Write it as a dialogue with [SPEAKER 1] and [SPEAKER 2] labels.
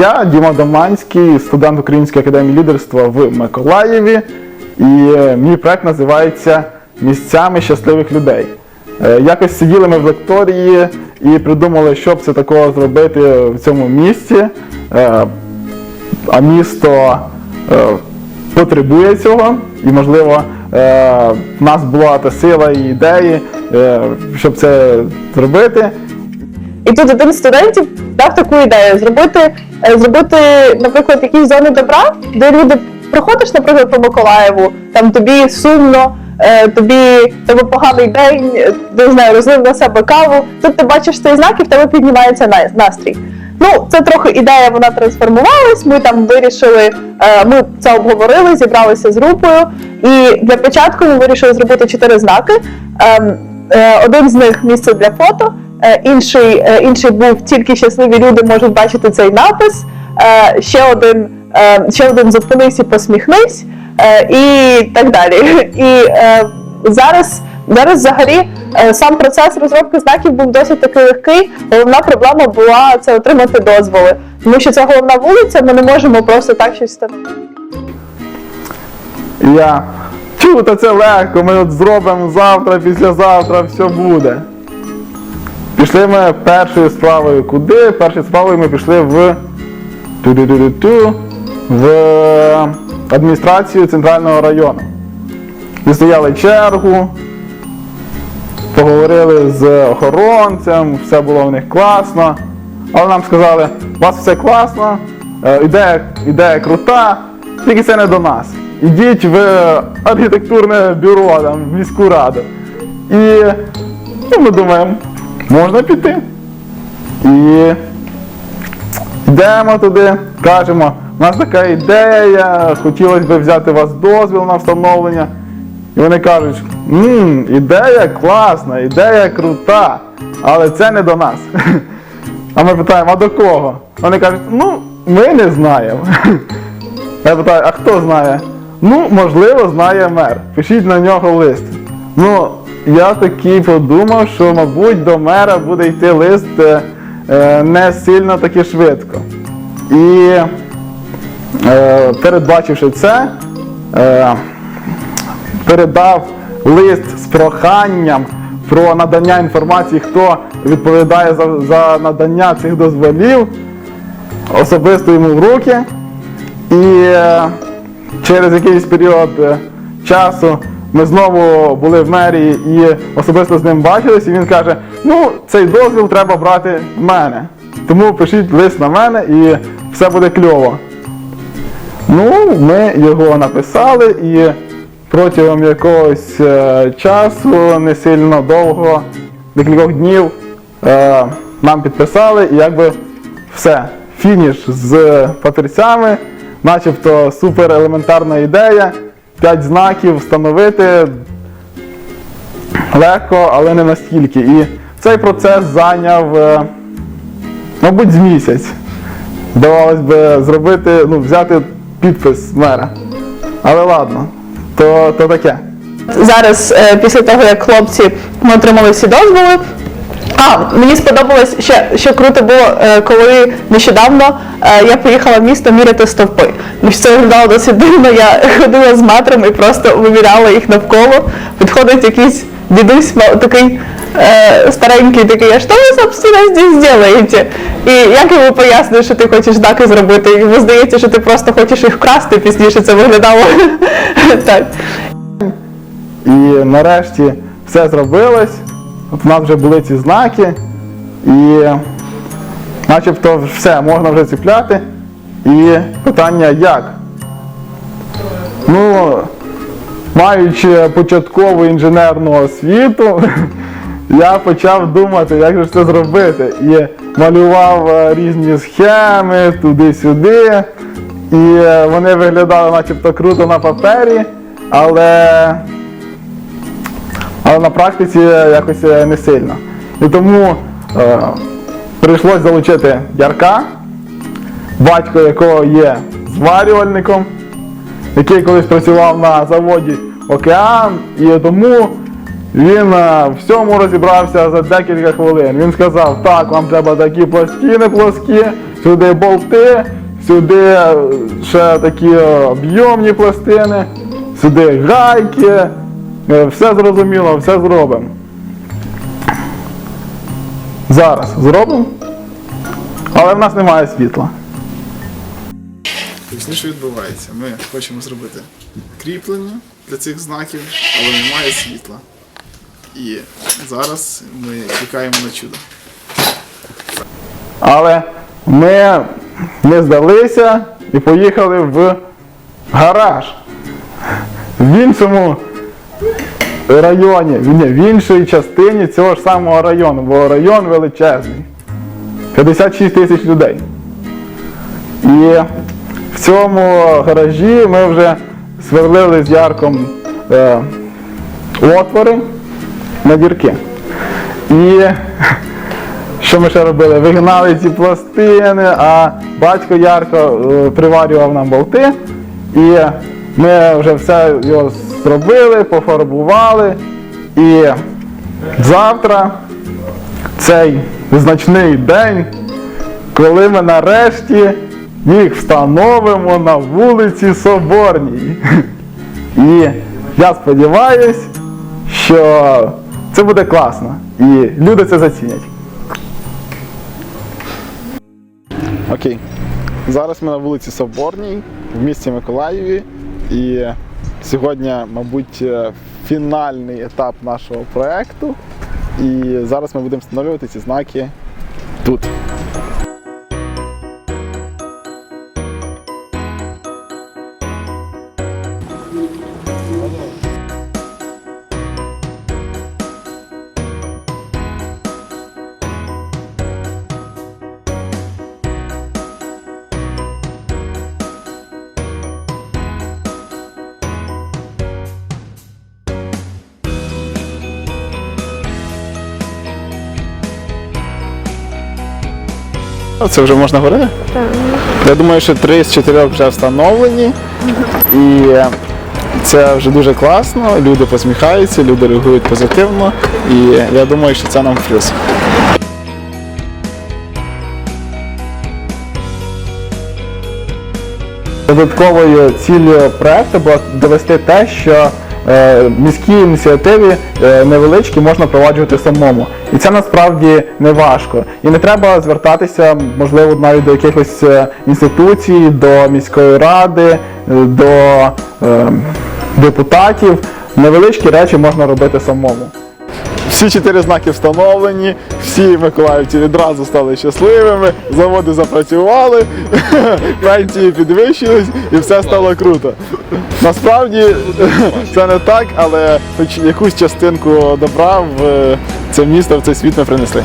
[SPEAKER 1] Я Діма Доманський, студент Української академії лідерства в Миколаєві, і е, мій проект називається Місцями щасливих людей. Е, Якось сиділи ми в лекторії і придумали, що б це такого зробити в цьому місті. Е, А місто потребує цього, і, можливо, в нас була та сила і ідеї, щоб це зробити.
[SPEAKER 2] І тут один студентів дав таку ідею зробити, е, зробити, наприклад, якісь зони добра, де люди проходиш, наприклад, по Миколаєву, там тобі сумно, е, тобі тебе поганий день, е, не знаю, розлив на себе каву. Тут ти бачиш цей знак і в тебе піднімається на- настрій. Ну, це трохи ідея, вона трансформувалась. Ми там вирішили, ми це обговорили, зібралися з групою. І для початку ми вирішили зробити чотири знаки. Ем, Один з них місце для фото, інший, е, інший був тільки щасливі люди можуть бачити цей напис. Е, Ще один, е, ще один зупинись і посміхнись, е, і так далі. І е, зараз. Зараз взагалі е, сам процес розробки знаків був досить таки легкий. Головна проблема була це отримати дозволи, тому що це головна вулиця, ми не можемо просто так щось встановити.
[SPEAKER 1] Я чу, та це легко, ми от зробимо завтра, післязавтра, все буде. Пішли ми першою справою куди? Першою справою ми пішли в ту-ду-ду-ду-ту, в адміністрацію центрального району. І стояли чергу, поговорили з охоронцем, все було в них класно. Але нам сказали, у вас все класно, ідея, ідея крута, тільки це не до нас. Ідіть в архітектурне бюро, там, в міську раду. І ну, ми думаємо, можна піти. І йдемо туди, кажемо, у нас така ідея, хотілося б взяти у вас дозвіл на встановлення. І вони кажуть, мм, ідея класна, ідея крута, але це не до нас. А ми питаємо, а до кого? Вони кажуть, ну, ми не знаємо. Я питаю, а хто знає? Ну, можливо, знає мер. Пишіть на нього лист. Ну, я таки подумав, що, мабуть, до мера буде йти лист е, е, не сильно таки швидко. І е, передбачивши це, передав лист з проханням про надання інформації, хто відповідає за, за надання цих дозволів, особисто йому в руки. І через якийсь період часу ми знову були в мерії і особисто з ним бачились, і він каже: ну, цей дозвіл треба брати в мене. Тому пишіть лист на мене і все буде кльово. Ну, ми його написали і протягом якогось е, часу, не сильно довго, декількох днів, е, нам підписали і якби все, фініш з папірцями, начебто супер елементарна ідея, 5 знаків встановити легко, але не настільки. І цей процес зайняв, е, мабуть, з місяць. Здавалось би зробити, ну, взяти підпис мера. Але ладно, то, то таке.
[SPEAKER 2] Зараз, е, після того, як хлопці ми отримали всі дозволи. А, мені сподобалось ще, що круто було, е, коли нещодавно е, я поїхала в місто міряти стовпи. Тому це виглядало досить дивно. Я ходила з метром і просто виміряла їх навколо. Підходить якийсь дідусь такий е, старенький, такий, а що ви, собственно, здесь делаете? І як йому пояснюєш, що ти хочеш знаки зробити? Йому здається, що ти просто хочеш їх вкрасти, пізніше це виглядало так.
[SPEAKER 1] І нарешті все зробилось. От у нас вже були ці знаки, і начебто все, можна вже ціпляти. І питання як? Ну, маючи початкову інженерну освіту, я почав думати, як же це зробити. І малював е, різні схеми туди-сюди. І вони виглядали начебто круто на папері, але але на практиці якось е, не сильно. І тому е, прийшлось залучити Ярка, батько якого є зварювальником, який колись працював на заводі Океан, і тому він е, всьому розібрався за декілька хвилин. Він сказав, так, вам треба такі пластини плоскі, сюди болти, сюди е, ще такі е, об'ємні пластини, сюди гайки. Е, Все зрозуміло, все зробимо. Зараз зробимо. Але в нас немає світла.
[SPEAKER 3] Поясни, що відбувається. Ми хочемо зробити кріплення для цих знаків, але немає світла. І зараз ми чекаємо на чудо.
[SPEAKER 1] Але ми не здалися і поїхали в гараж. В іншому районі, ні, в іншій частині цього ж самого району, бо район величезний. 56 тисяч людей. І в цьому гаражі ми вже сверлили з Ярком е, отвори на дірки. І що ми ще робили? Вигнали ці пластини, а батько Ярко е, приварював нам болти. І ми вже все його зробили, пофарбували. І завтра цей значний день, коли ми нарешті їх встановимо на вулиці Соборній. І я сподіваюсь, що це буде класно. І люди це зацінять. Окей. Зараз ми на вулиці Соборній в місті Миколаєві. І сьогодні, мабуть, е, фінальний етап нашого проекту. І зараз ми будемо встановлювати ці знаки тут. Це вже можна говорити? Так. Я думаю, що три з чотирьох вже встановлені. І це вже дуже класно. Люди посміхаються, люди реагують позитивно. І я думаю, що це нам плюс. Додатковою ціллю проекту було довести те, що е, міські ініціативи е, невеличкі можна проваджувати самому. І це насправді не важко. І не треба звертатися, можливо, навіть до якихось е, інституцій, до міської ради, е, до е, депутатів. Невеличкі речі можна робити самому. Всі чотири знаки встановлені, всі миколаївці відразу стали щасливими, заводи запрацювали, пенсії підвищились і все стало круто. Насправді це не так, але хоч якусь частинку добра в це місто, в цей світ ми принесли.